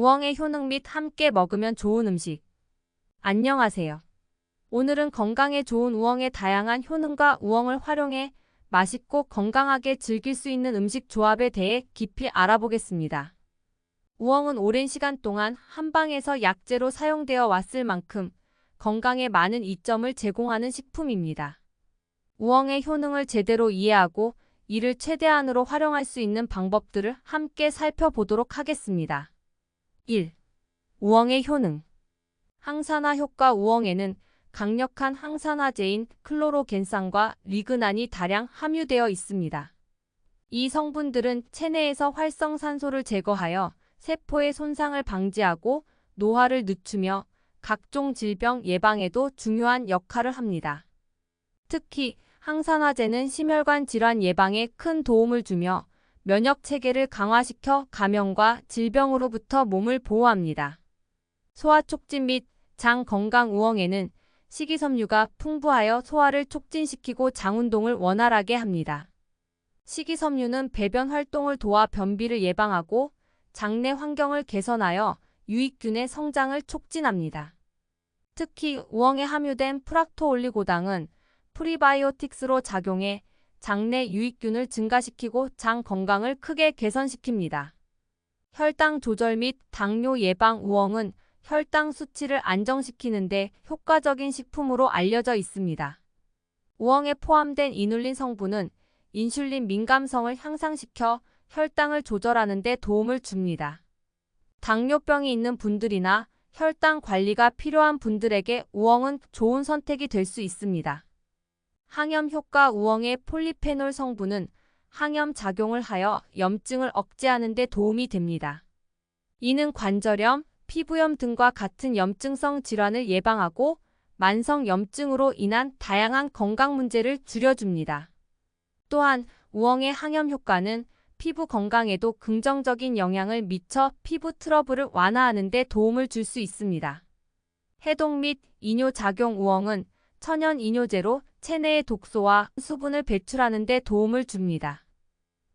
우엉의 효능 및 함께 먹으면 좋은 음식. 안녕하세요. 오늘은 건강에 좋은 우엉의 다양한 효능과 우엉을 활용해 맛있고 건강하게 즐길 수 있는 음식 조합에 대해 깊이 알아보겠습니다. 우엉은 오랜 시간 동안 한방에서 약재로 사용되어 왔을 만큼 건강에 많은 이점을 제공하는 식품입니다. 우엉의 효능을 제대로 이해하고 이를 최대한으로 활용할 수 있는 방법들을 함께 살펴보도록 하겠습니다. 1. 우엉의 효능 항산화 효과 우엉에는 강력한 항산화제인 클로로겐산과 리그난이 다량 함유되어 있습니다. 이 성분들은 체내에서 활성산소를 제거하여 세포의 손상을 방지하고 노화를 늦추며 각종 질병 예방에도 중요한 역할을 합니다. 특히 항산화제는 심혈관 질환 예방에 큰 도움을 주며 면역 체계를 강화시켜 감염과 질병으로부터 몸을 보호합니다. 소화 촉진 및 장 건강 우엉에는 식이섬유가 풍부하여 소화를 촉진시키고 장 운동을 원활하게 합니다. 식이섬유는 배변 활동을 도와 변비를 예방하고 장내 환경을 개선하여 유익균의 성장을 촉진합니다. 특히 우엉에 함유된 프락토올리고당은 프리바이오틱스로 작용해 장내 유익균을 증가시키고 장 건강을 크게 개선시킵니다. 혈당 조절 및 당뇨 예방 우엉은 혈당 수치를 안정시키는데 효과적인 식품으로 알려져 있습니다. 우엉에 포함된 이눌린 성분은 인슐린 민감성을 향상시켜 혈당을 조절하는 데 도움을 줍니다. 당뇨병이 있는 분들이나 혈당 관리가 필요한 분들에게 우엉은 좋은 선택이 될 수 있습니다. 항염 효과 우엉의 폴리페놀 성분은 항염 작용을 하여 염증을 억제하는 데 도움이 됩니다. 이는 관절염, 피부염 등과 같은 염증성 질환을 예방하고 만성 염증으로 인한 다양한 건강 문제를 줄여줍니다. 또한 우엉의 항염 효과는 피부 건강에도 긍정적인 영향을 미쳐 피부 트러블을 완화하는 데 도움을 줄 수 있습니다. 해독 및 이뇨 작용 우엉은 천연 이뇨제로 체내의 독소와 수분을 배출하는 데 도움을 줍니다.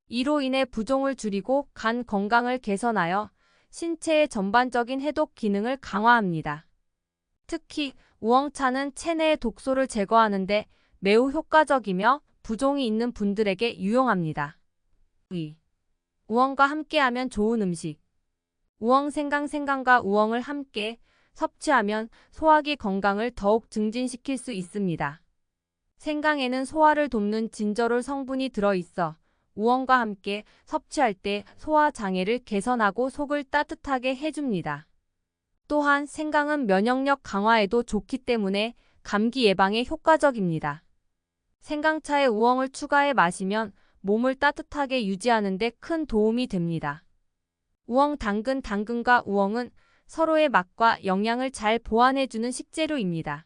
이로 인해 부종을 줄이고 간 건강을 개선하여 신체의 전반적인 해독 기능을 강화합니다. 특히 우엉차는 체내의 독소를 제거하는 데 매우 효과적이며 부종이 있는 분들에게 유용합니다. 2. 우엉과 함께하면 좋은 음식. 우엉 생강 생강과 우엉을 함께 섭취하면 소화기 건강을 더욱 증진시킬 수 있습니다. 생강에는 소화를 돕는 진저롤 성분이 들어있어 우엉과 함께 섭취할 때 소화 장애를 개선하고 속을 따뜻하게 해줍니다. 또한 생강은 면역력 강화에도 좋기 때문에 감기 예방에 효과적입니다. 생강차에 우엉을 추가해 마시면 몸을 따뜻하게 유지하는 데 큰 도움이 됩니다. 우엉 당근 당근과 우엉은 서로의 맛과 영양을 잘 보완해주는 식재료입니다.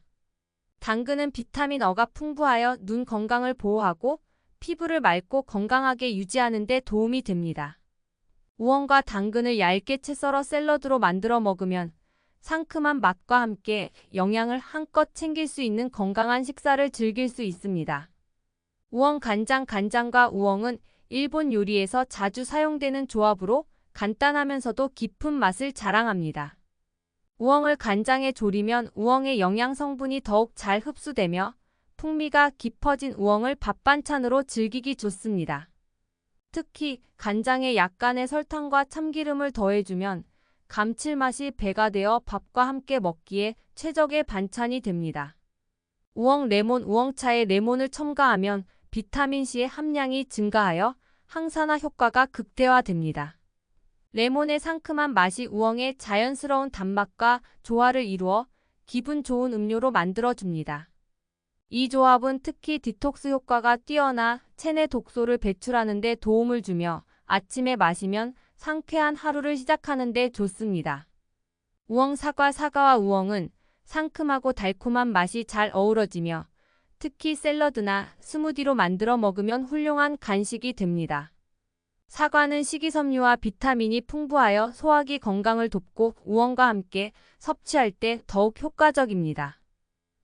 당근은 비타민 어가 풍부하여 눈 건강을 보호하고 피부를 맑고 건강하게 유지하는 데 도움이 됩니다. 우엉과 당근을 얇게 채 썰어 샐러드로 만들어 먹으면 상큼한 맛과 함께 영양을 한껏 챙길 수 있는 건강한 식사를 즐길 수 있습니다. 우엉 간장 간장과 우엉은 일본 요리에서 자주 사용되는 조합으로 간단하면서도 깊은 맛을 자랑합니다. 우엉을 간장에 졸이면 우엉의 영양 성분이 더욱 잘 흡수되며 풍미가 깊어진 우엉을 밥 반찬으로 즐기기 좋습니다. 특히 간장에 약간의 설탕과 참기름을 더해주면 감칠맛이 배가 되어 밥과 함께 먹기에 최적의 반찬이 됩니다. 우엉 레몬 우엉차에 레몬을 첨가하면 비타민C의 함량이 증가하여 항산화 효과가 극대화됩니다. 레몬의 상큼한 맛이 우엉의 자연스러운 단맛과 조화를 이루어 기분 좋은 음료로 만들어줍니다. 이 조합은 특히 디톡스 효과가 뛰어나 체내 독소를 배출하는 데 도움을 주며 아침에 마시면 상쾌한 하루를 시작하는 데 좋습니다. 우엉 사과 사과와 우엉은 상큼하고 달콤한 맛이 잘 어우러지며 특히 샐러드나 스무디로 만들어 먹으면 훌륭한 간식이 됩니다. 사과는 식이섬유와 비타민이 풍부하여 소화기 건강을 돕고 우엉과 함께 섭취할 때 더욱 효과적입니다.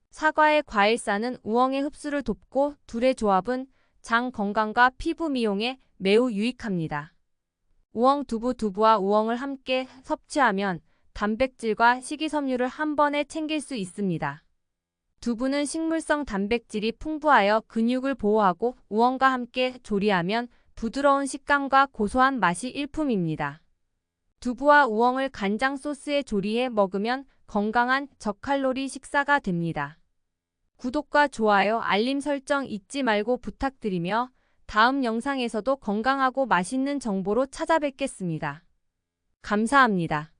사과의 과일산은 우엉의 흡수를 돕고 둘의 조합은 장 건강과 피부 미용에 매우 유익합니다. 우엉 두부 두부와 우엉을 함께 섭취하면 단백질과 식이섬유를 한 번에 챙길 수 있습니다. 두부는 식물성 단백질이 풍부하여 근육을 보호하고 우엉과 함께 조리하면 부드러운 식감과 고소한 맛이 일품입니다. 두부와 우엉을 간장 소스에 조리해 먹으면 건강한 저칼로리 식사가 됩니다. 구독과 좋아요, 알림 설정 잊지 말고 부탁드리며 다음 영상에서도 건강하고 맛있는 정보로 찾아뵙겠습니다. 감사합니다.